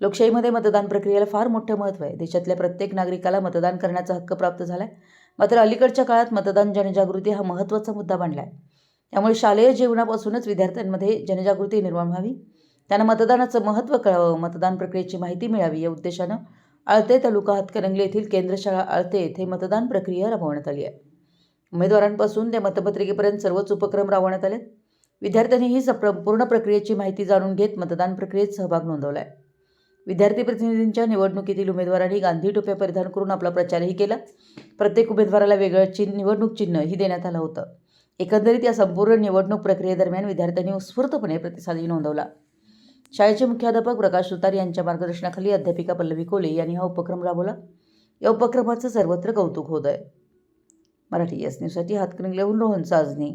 लोकशाहीमध्ये मतदान प्रक्रियेला फार मोठं महत्त्व आहे. देशातल्या प्रत्येक नागरिकाला मतदान करण्याचा हक्क प्राप्त झाला आहे मात्र अलीकडच्या काळात मतदान जनजागृती हा महत्त्वाचा मुद्दा बनला आहे त्यामुळे शालेय जीवनापासूनच विद्यार्थ्यांमध्ये जनजागृती निर्माण व्हावी. त्यांना मतदानाचं महत्त्व कळावं मतदान प्रक्रियेची माहिती मिळावी या उद्देशानं आळते तालुका हातकणंगले येथील केंद्रशाळा आळते येथे मतदान प्रक्रिया राबवण्यात आली आहे. उमेदवारांपासून ते मतपत्रिकेपर्यंत सर्वच उपक्रम राबवण्यात आलेत. विद्यार्थ्यांनीही सप्र पूर्ण प्रक्रियेची माहिती जाणून घेत मतदान प्रक्रियेत सहभाग नोंदवला आहे विद्यार्थी प्रतिनिधींच्या निवडणुकीतील उमेदवारांनी गांधी टोप्या परिधान करून आपला प्रचारही केला. प्रत्येक उमेदवाराला वेगळं चिन्ह निवडणूक चिन्ह ही देण्यात आलं होतं. एकंदरीत या संपूर्ण निवडणूक प्रक्रियेदरम्यान विद्यार्थ्यांनी उत्स्फूर्तपणे प्रतिसादही नोंदवला. शाळेचे मुख्याध्यापक प्रकाश सुतार यांच्या मार्गदर्शनाखाली अध्यापिका पल्लवी कोले यांनी हा उपक्रम राबवला. या उपक्रमाचं सर्वत्र कौतुक होत आहे मराठी एस न्यूजसाठी हातकणंगलेहून रोहन साजनी.